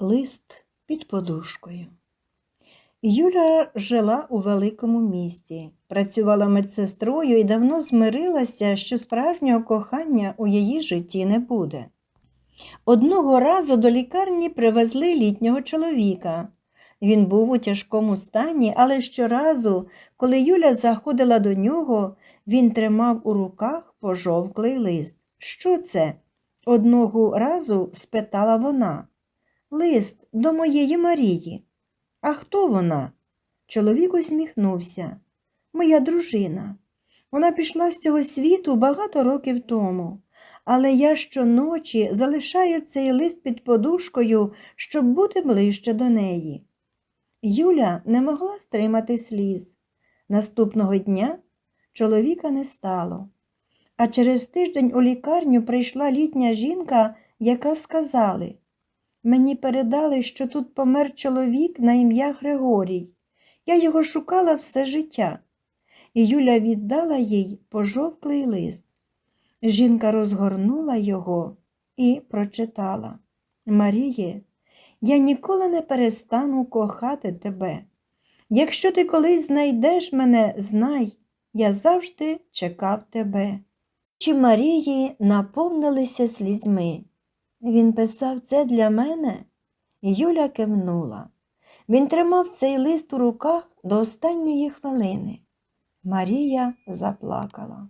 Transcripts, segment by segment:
Лист під подушкою. Юля жила у великому місті, працювала медсестрою і давно змирилася, що справжнього кохання у її житті не буде. Одного разу до лікарні привезли літнього чоловіка. Він був у тяжкому стані, але щоразу, коли Юля заходила до нього, він тримав у руках пожовклий лист. Що це? Одного разу спитала вона. Лист до моєї Марії. А хто вона? Чоловік усміхнувся. Моя дружина. Вона пішла з цього світу багато років тому, але я щоночі залишаю цей лист під подушкою, щоб бути ближче до неї. Юля не могла стримати сліз. Наступного дня чоловіка не стало. А через тиждень у лікарню прийшла літня жінка, яка сказали Мені передали, що тут помер чоловік на ім'я Григорій. Я його шукала все життя. І Юля віддала їй пожовклий лист. Жінка розгорнула його і прочитала Маріє, я ніколи не перестану кохати тебе. Якщо ти колись знайдеш мене, знай, я завжди чекав тебе. Чи Марії наповнилися слізьми. Він писав це для мене? Юля кивнула. Він тримав цей лист у руках до останньої хвилини. Марія заплакала.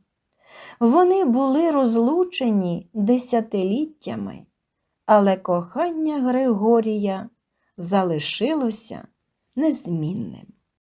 Вони були розлучені десятиліттями, але кохання Григорія залишилося незмінним.